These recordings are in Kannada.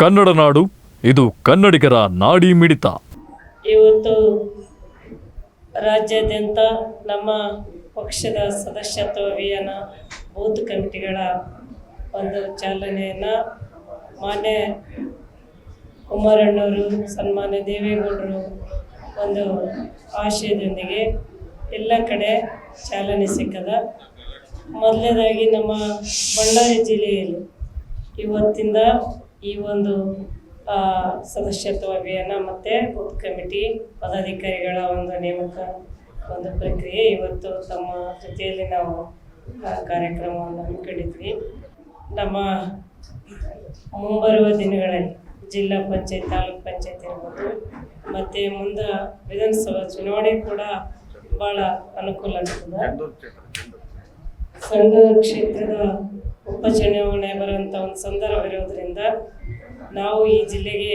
ಕನ್ನಡ ನಾಡು, ಇದು ಕನ್ನಡಿಗರ ನಾಡಿ ಮಿಡಿತ. ಇವತ್ತು ರಾಜ್ಯಾದ್ಯಂತ ನಮ್ಮ ಪಕ್ಷದ ಸದಸ್ಯತ್ವ ಅಭಿಯಾನ ಬೂತ್ ಕಮಿಟಿಗಳ ಒಂದು ಚಾಲನೆಯನ್ನು ಮಾನ್ಯ ಕುಮಾರಣ್ಣವರು, ಸನ್ಮಾನ್ಯ ದೇವೇಗೌಡರು ಒಂದು ಆಶಯದೊಂದಿಗೆ ಎಲ್ಲ ಕಡೆ ಚಾಲನೆ ಸಿಕ್ಕದ. ಮೊದಲನೇದಾಗಿ ನಮ್ಮ ಬಳ್ಳಾರಿ ಜಿಲ್ಲೆಯಲ್ಲಿ ಇವತ್ತಿಂದ ಈ ಒಂದು ಸದಸ್ಯತ್ವ ಅಭಿಯಾನ ಮತ್ತು ಬೂತ್ ಕಮಿಟಿ ಪದಾಧಿಕಾರಿಗಳ ಒಂದು ನೇಮಕ ಒಂದು ಪ್ರಕ್ರಿಯೆ ಇವತ್ತು ತಮ್ಮ ಜೊತೆಯಲ್ಲಿ ನಾವು ಕಾರ್ಯಕ್ರಮವನ್ನು ಹಮ್ಮಿಕೊಂಡಿದ್ವಿ. ನಮ್ಮ ಮುಂಬರುವ ದಿನಗಳಲ್ಲಿ ಜಿಲ್ಲಾ ಪಂಚಾಯತ್ ತಾಲೂಕ್ ಪಂಚಾಯತ್ ಇರ್ಬೋದು ಮತ್ತು ಮುಂದೆ ವಿಧಾನಸಭಾ ಚುನಾವಣೆ ಕೂಡ ಭಾಳ ಅನುಕೂಲ ಆಗ್ತದೆ. ಸಂಘ ಕ್ಷೇತ್ರದ ಉಪಚುನಾವಣೆ ಬರುವಂಥ ಒಂದು ಸಂದರ್ಭ ಇರೋದ್ರಿಂದ ನಾವು ಈ ಜಿಲ್ಲೆಗೆ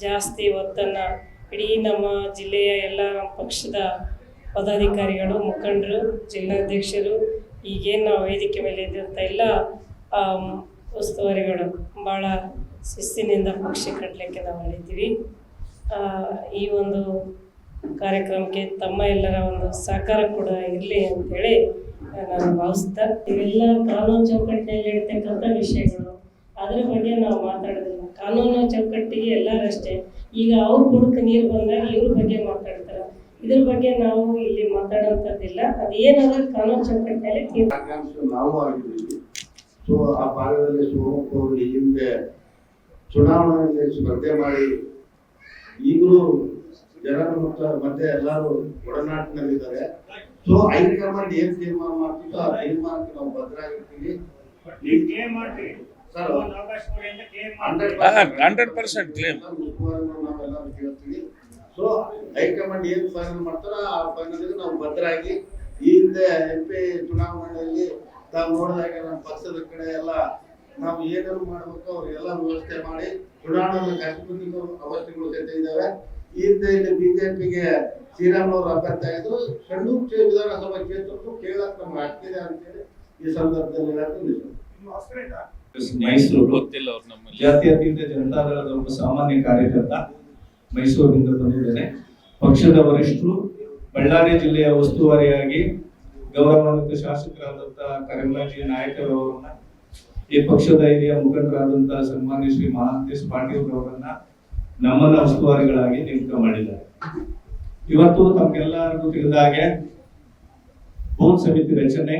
ಜಾಸ್ತಿ ಒತ್ತನ್ನು ಇಡೀ ನಮ್ಮ ಜಿಲ್ಲೆಯ ಎಲ್ಲ ಪಕ್ಷದ ಪದಾಧಿಕಾರಿಗಳು ಮುಖಂಡರು ಜಿಲ್ಲಾಧ್ಯಕ್ಷರು ಈಗೇನು ನಾವು ವೇದಿಕೆ ಮೇಲೆ ಇದ್ದಂಥ ಎಲ್ಲ ಉಸ್ತುವಾರಿಗಳು ಭಾಳ ಶಿಸ್ತಿನಿಂದ ಪಕ್ಷ ಕಟ್ಟಲಿಕ್ಕೆ ನಾವು ಆ, ಈ ಒಂದು ಕಾರ್ಯಕ್ರಮಕ್ಕೆ ತಮ್ಮ ಎಲ್ಲರ ಒಂದು ಸಹಕಾರ ಕೂಡ ಇರಲಿ ಅಂತೇಳಿ ನಾನು ಭಾವಿಸ್ತಾ ಇವೆಲ್ಲ ಕಾನೂನು ಚೌಕಟ್ಟಿನಲ್ಲಿ ಇರ್ತಕ್ಕಂಥ ವಿಷಯಗಳು, ಅದ್ರ ಬಗ್ಗೆ ನಾವು ಮಾತಾಡೋದಿಲ್ಲ. ಕಾನೂನು ಚೌಕಟ್ಟಿಗೆ ಎಲ್ಲರೂ ಅಷ್ಟೇ. ಈಗ ಅವ್ರ ಬುಡಕ್ಕೆ ನೀರು ಬಂದಾಗ ಇವ್ರ ಬಗ್ಗೆ ಮಾತಾಡ್ತಾರೆ. ಇದ್ರ ಬಗ್ಗೆ ನಾವು ಇಲ್ಲಿ ಮಾತಾಡೋಂಥದ್ದಿಲ್ಲ. ಅದೇನಾದ್ರೂ ಕಾನೂನು ಚೌಕಟ್ಟಿನಲ್ಲಿ ನಾವು ಆ ಭಾಗದಲ್ಲಿ ಹಿಂದೆ ಚುನಾವಣೆಯಲ್ಲಿ ಸ್ಪರ್ಧೆ ಮಾಡಿ, ಈಗಲೂ ಜನರ ಮತ್ತು ಮತ್ತೆ ಎಲ್ಲರೂ ಒಡನಾಟಿನಲ್ಲಿದ್ದಾರೆ. ಸೊ ಹೈಕಮಾಂಡ್ ಏನ್ ತೀರ್ಮಾನ ಮಾಡ್ತಿದ್ದೋ ಆ ತೀರ್ಮಾನಕ್ಕೆ ನಾವು ಕ್ಲೇಮ್ ಹಂಡ್ರೆಡ್ ಪರ್ಸೆಂಟ್ ಕ್ಲೇಮ್ ನಾವೆಲ್ಲರೂ ಕೇಳ್ತೀವಿ. ಸೊ ಹೈಕಮಾಂಡ್ ಏನ್ ಫೈನಲ್ ಮಾಡ್ತಾರೋ ಆ ಫೈನಲ್ ನಾವು ಭದ್ರಾಗಿ ಈ ಹಿಂದೆ ಎಂ ಪಿ ಚುನಾವಣೆಯಲ್ಲಿ ತಾವು ನೋಡಿದಾಗ ನಮ್ಮ ಪಕ್ಷದ ಕಡೆ ಎಲ್ಲ ನಾವು ಏನೇನು ಮಾಡ್ಬೇಕು ಅವ್ರಿಗೆಲ್ಲ ವ್ಯವಸ್ಥೆ ಮಾಡಿ ಚುನಾವಣೆಯಲ್ಲಿ ಕಷ್ಟಪಟ್ಟಿದ್ದು ಅವಸ್ಥೆಗಳು ಜೊತೆ ಇದ್ದಾವೆ ಈ ಹಿಂದೆ ಇಲ್ಲಿ ಬಿಜೆಪಿಗೆ ಶ್ರೀರಾಮ್ ಅವರು ಅಭ್ಯರ್ಥಿ ಆಗಿದ್ರು. ಕ್ಷೇ- ವಿಧಾನಸಭಾ ಕ್ಷೇತ್ರಕ್ಕೂ ಕೇಳಕ್ ನಮ್ಗೆ ಅಂತೇಳಿ ಈ ಸಂದರ್ಭದಲ್ಲಿ ಜಾತ್ಯತೀತ ಜನತಾದಳದ ಒಂದು ಸಾಮಾನ್ಯ ಕಾರ್ಯಕರ್ತ ಮೈಸೂರಿನಿಂದ ಬಂದಿದ್ದೇನೆ. ಪಕ್ಷದ ವರಿಷ್ಠರು ಬಳ್ಳಾರಿ ಜಿಲ್ಲೆಯ ಉಸ್ತುವಾರಿಯಾಗಿ ಗೌರವಾನ್ವಿತ ಶಾಸಕರಾದಂತಹ ಕರಿಮಾಜಿ ನಾಯಕರವರನ್ನ ಈ ಪಕ್ಷದ ಹಿರಿಯ ಮುಖಂಡರಾದಂತಹ ಸನ್ಮಾನ್ಯ ಶ್ರೀ ಮಹಾಂತೇಶ್ ಪಾಟೀಲ್ ಅವರನ್ನ ನಮ್ಮನ್ನ ಉಸ್ತುವಾರಿಗಳಾಗಿ ನೇಮಕ ಮಾಡಿದ್ದಾರೆ. ಇವತ್ತು ತಮಗೆಲ್ಲರಿಗೂ ತಿಳಿದ ಹಾಗೆ ಬೂತ್ ಸಮಿತಿ ರಚನೆ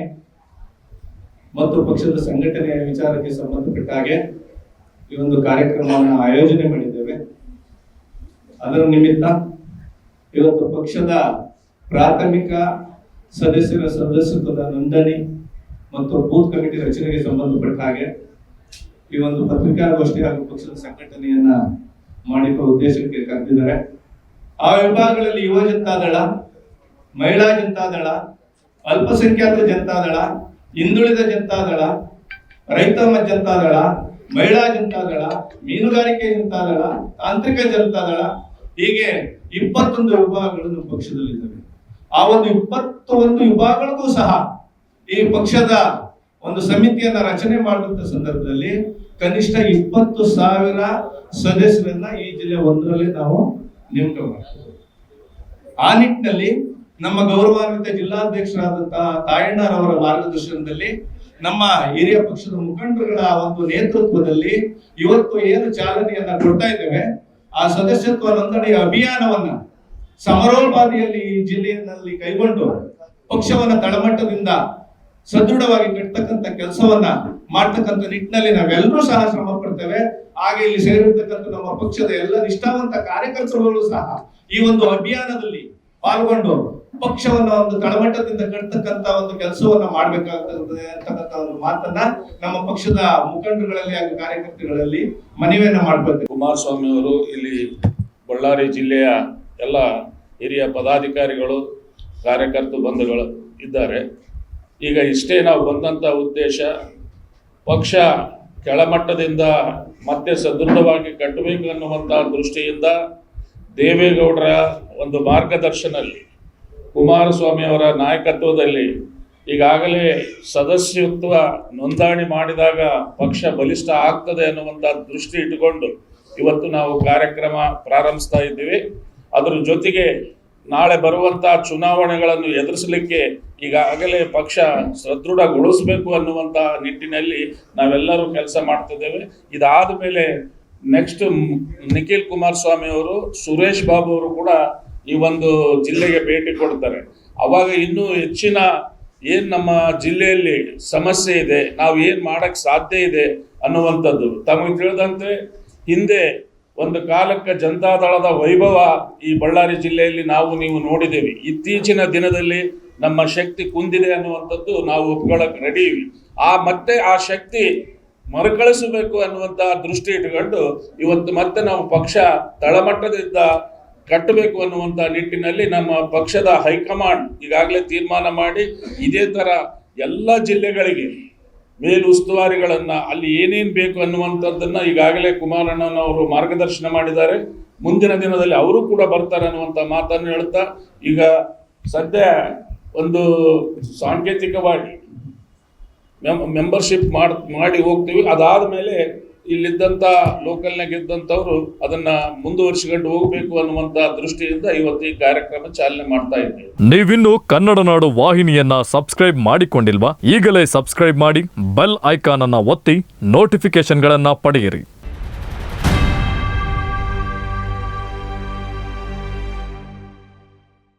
ಮತ್ತು ಪಕ್ಷದ ಸಂಘಟನೆಯ ವಿಚಾರಕ್ಕೆ ಸಂಬಂಧಪಟ್ಟ ಹಾಗೆ ಈ ಒಂದು ಕಾರ್ಯಕ್ರಮವನ್ನು ಆಯೋಜನೆ ಮಾಡಿದ್ದೇವೆ. ಅದರ ನಿಮಿತ್ತ ಇವತ್ತು ಪಕ್ಷದ ಪ್ರಾಥಮಿಕ ಸದಸ್ಯರ ಸದಸ್ಯತ್ವದ ನೋಂದಣಿ ಮತ್ತು ಬೂತ್ ಕಮಿಟಿ ರಚನೆಗೆ ಸಂಬಂಧಪಟ್ಟ ಹಾಗೆ ಈ ಒಂದು ಪತ್ರಿಕಾಗೋಷ್ಠಿ ಹಾಗೂ ಪಕ್ಷದ ಸಂಘಟನೆಯನ್ನ ಮಾಡಿಕೊಳ್ಳುವ ಉದ್ದೇಶಕ್ಕೆ ಕರೆದಿದ್ದಾರೆ. ಆ ವಿಭಾಗಗಳಲ್ಲಿ ಯುವ ಜನತಾದಳ ಮಹಿಳಾ ಜನತಾದಳ, ಅಲ್ಪಸಂಖ್ಯಾತ ಜನತಾದಳ, ಹಿಂದುಳಿದ ಜನತಾದಳ, ರೈತ ಜನತಾದಳ, ಮಹಿಳಾ ಜನತಾದಳ, ಮೀನುಗಾರಿಕೆ ಜನತಾದಳ, ತಾಂತ್ರಿಕ ಜನತಾದಳ, ಹೀಗೆ ಇಪ್ಪತ್ತೊಂದು ವಿಭಾಗಗಳು ಪಕ್ಷದಲ್ಲಿದ್ದಾವೆ. ಆ ಒಂದು ಇಪ್ಪತ್ತೊಂದು ವಿಭಾಗಗಳಿಗೂ ಸಹ ಈ ಪಕ್ಷದ ಒಂದು ಸಮಿತಿಯನ್ನ ರಚನೆ ಮಾಡಿದಂತ ಸಂದರ್ಭದಲ್ಲಿ ಕನಿಷ್ಠ ಇಪ್ಪತ್ತು ಸಾವಿರ ಸದಸ್ಯರನ್ನ ಈ ಜಿಲ್ಲೆ ಒಂದರಲ್ಲಿ ನಾವು ನೇಮಕ ಮಾಡ್ತೀವಿ ಆ ನಿಟ್ಟಿನಲ್ಲಿ ನಮ್ಮ ಗೌರವಾನ್ವಿತ ಜಿಲ್ಲಾಧ್ಯಕ್ಷರಾದಂತಹ ತಾಯಣ್ಣರವರ ಮಾರ್ಗದರ್ಶನದಲ್ಲಿ ನಮ್ಮ ಹಿರಿಯ ಪಕ್ಷದ ಮುಖಂಡರುಗಳ ಒಂದು ನೇತೃತ್ವದಲ್ಲಿ ಇವತ್ತು ಏನು ಚಾಲನೆಯನ್ನ ಕೊಡ್ತಾ ಇದ್ದೇವೆ, ಆ ಸದಸ್ಯತ್ವ ನೋಂದಣಿ ಅಭಿಯಾನವನ್ನ ಸಮರೋಪಾದಿಯಲ್ಲಿ ಈ ಜಿಲ್ಲೆಯಲ್ಲಿ ಕೈಗೊಂಡು ಪಕ್ಷವನ್ನ ತಳಮಟ್ಟದಿಂದ ಸದೃಢವಾಗಿ ಕಟ್ಟತಕ್ಕಂಥ ಕೆಲಸವನ್ನ ಮಾಡ್ತಕ್ಕಂಥ ನಿಟ್ಟಿನಲ್ಲಿ ನಾವೆಲ್ಲರೂ ಸಹ ಶ್ರಮ ಪಡ್ತೇವೆ. ಹಾಗೆ ಇಲ್ಲಿ ಸೇರಿರ್ತಕ್ಕಂಥ ನಮ್ಮ ಪಕ್ಷದ ಎಲ್ಲ ನಿಷ್ಠಾವಂತ ಕಾರ್ಯಕರ್ತರುಗಳು ಸಹ ಈ ಒಂದು ಅಭಿಯಾನದಲ್ಲಿ ಪಾಲ್ಗೊಂಡು ಪಕ್ಷವನ್ನ ಒಂದು ತಳಮಟ್ಟದಿಂದ ಕಟ್ತಕ್ಕಂತ ಒಂದು ಕೆಲಸವನ್ನ ಮಾಡ್ಬೇಕಾಗ್ತದೆ ಅಂತಕ್ಕಂಥ ಒಂದು ಮಾತನ್ನ ನಮ್ಮ ಪಕ್ಷದ ಮುಖಂಡರುಗಳಲ್ಲಿ ಹಾಗೂ ಕಾರ್ಯಕರ್ತರುಗಳಲ್ಲಿ ಮನವಿಯನ್ನ ಮಾಡ್ಕೊಳ್ತೇವೆ. ಕುಮಾರಸ್ವಾಮಿ ಅವರು ಇಲ್ಲಿ ಬಳ್ಳಾರಿ ಜಿಲ್ಲೆಯ ಎಲ್ಲ ಹಿರಿಯ ಪದಾಧಿಕಾರಿಗಳು, ಕಾರ್ಯಕರ್ತ ಬಂಧುಗಳು ಇದ್ದಾರೆ. ಈಗ ಇಷ್ಟೇ ನಾವು ಬಂದಂಥ ಉದ್ದೇಶ, ಪಕ್ಷ ಕೆಳಮಟ್ಟದಿಂದ ಮತ್ತೆ ಸದೃಢವಾಗಿ ಕಟ್ಟಬೇಕು ಅನ್ನುವಂಥ ದೃಷ್ಟಿಯಿಂದ ದೇವೇಗೌಡರ ಒಂದು ಮಾರ್ಗದರ್ಶನಲ್ಲಿ ಕುಮಾರಸ್ವಾಮಿ ಅವರ ನಾಯಕತ್ವದಲ್ಲಿ ಈಗಾಗಲೇ ಸದಸ್ಯತ್ವ ನೋಂದಣಿ ಮಾಡಿದಾಗ ಪಕ್ಷ ಬಲಿಷ್ಠ ಆಗ್ತದೆ ಅನ್ನುವಂಥ ದೃಷ್ಟಿ ಇಟ್ಟುಕೊಂಡು ಇವತ್ತು ನಾವು ಕಾರ್ಯಕ್ರಮ ಪ್ರಾರಂಭಿಸ್ತಾ ಇದ್ದೀವಿ. ಅದರ ಜೊತೆಗೆ ನಾಳೆ ಬರುವಂಥ ಚುನಾವಣೆಗಳನ್ನು ಎದುರಿಸಲಿಕ್ಕೆ ಈಗಾಗಲೇ ಪಕ್ಷ ಸದೃಢಗೊಳಿಸಬೇಕು ಅನ್ನುವಂಥ ನಿಟ್ಟಿನಲ್ಲಿ ನಾವೆಲ್ಲರೂ ಕೆಲಸ ಮಾಡ್ತಿದ್ದೇವೆ. ಇದಾದ ಮೇಲೆ ನೆಕ್ಸ್ಟ್ ನಿಖಿಲ್ ಕುಮಾರಸ್ವಾಮಿ ಅವರು, ಸುರೇಶ್ ಬಾಬು ಅವರು ಕೂಡ ಈ ಒಂದು ಜಿಲ್ಲೆಗೆ ಭೇಟಿ ಕೊಡ್ತಾರೆ. ಅವಾಗ ಇನ್ನೂ ಹೆಚ್ಚಿನ ಏನು ನಮ್ಮ ಜಿಲ್ಲೆಯಲ್ಲಿ ಸಮಸ್ಯೆ ಇದೆ, ನಾವು ಏನು ಮಾಡೋಕ್ಕೆ ಸಾಧ್ಯ ಇದೆ ಅನ್ನುವಂಥದ್ದು. ತಮಗೆ ತಿಳಿದಂತೆ ಹಿಂದೆ ಒಂದು ಕಾಲಕ್ಕೆ ಜನತಾದಳದ ವೈಭವ ಈ ಬಳ್ಳಾರಿ ಜಿಲ್ಲೆಯಲ್ಲಿ ನಾವು ನೀವು ನೋಡಿದ್ದೇವೆ. ಇತ್ತೀಚಿನ ದಿನದಲ್ಲಿ ನಮ್ಮ ಶಕ್ತಿ ಕುಂದಿದೆ ಅನ್ನುವಂಥದ್ದು ನಾವು ಒಪ್ಕೊಳ್ಳಕ್ ರೆಡಿವಿ ಆ ಮತ್ತೆ ಆ ಶಕ್ತಿ ಮರುಕಳಿಸಬೇಕು ಅನ್ನುವಂತ ದೃಷ್ಟಿ ಇಟ್ಕೊಂಡು ಇವತ್ತು ಮತ್ತೆ ನಾವು ಪಕ್ಷ ತಳಮಟ್ಟದಿಂದ ಕಟ್ಟಬೇಕು ಅನ್ನುವಂಥ ನಿಟ್ಟಿನಲ್ಲಿ ನಮ್ಮ ಪಕ್ಷದ ಹೈಕಮಾಂಡ್ ಈಗಾಗಲೇ ತೀರ್ಮಾನ ಮಾಡಿ ಇದೇ ತರ ಎಲ್ಲ ಜಿಲ್ಲೆಗಳಿಗೆ ಮೇಲುಸ್ತುವಾರಿಗಳನ್ನ ಅಲ್ಲಿ ಏನೇನ್ ಬೇಕು ಅನ್ನುವಂಥದ್ದನ್ನು ಈಗಾಗಲೇ ಕುಮಾರಣ್ಣನವರು ಮಾರ್ಗದರ್ಶನ ಮಾಡಿದ್ದಾರೆ. ಮುಂದಿನ ದಿನದಲ್ಲಿ ಅವರು ಕೂಡ ಬರ್ತಾರೆ ಅನ್ನುವಂಥ ಮಾತನ್ನು ಹೇಳ್ತಾ, ಈಗ ಸದ್ಯ ಒಂದು ಸಾಂಕೇತಿಕವಾಗಿ ಮೆಂಬರ್ಶಿಪ್ ಮಾಡ್ ಮಾಡಿ ಹೋಗ್ತೀವಿ. ಅದಾದ ಮೇಲೆ ಇಲ್ಲಿದ್ದಂಥ ಲೋಕಲ್ನಾಗ ಇದ್ದಂಥವ್ರು ಅದನ್ನ ಮುಂದುವರಿಸಿಕೊಂಡು ಹೋಗಬೇಕು ಅನ್ನುವಂಥ ದೃಷ್ಟಿಯಿಂದ ಇವತ್ತು ಈ ಕಾರ್ಯಕ್ರಮ ಚಾಲನೆ ಮಾಡ್ತಾ ಇದ್ದೇವೆ ನೀವಿನ್ನು ಕನ್ನಡ ನಾಡು ವಾಹಿನಿಯನ್ನ ಸಬ್ಸ್ಕ್ರೈಬ್ ಮಾಡಿಕೊಂಡಿಲ್ವಾ? ಈಗಲೇ ಸಬ್ಸ್ಕ್ರೈಬ್ ಮಾಡಿ, ಬೆಲ್ ಐಕಾನ್ ಅನ್ನ ಒತ್ತಿ ನೋಟಿಫಿಕೇಶನ್ಗಳನ್ನ ಪಡೆಯಿರಿ.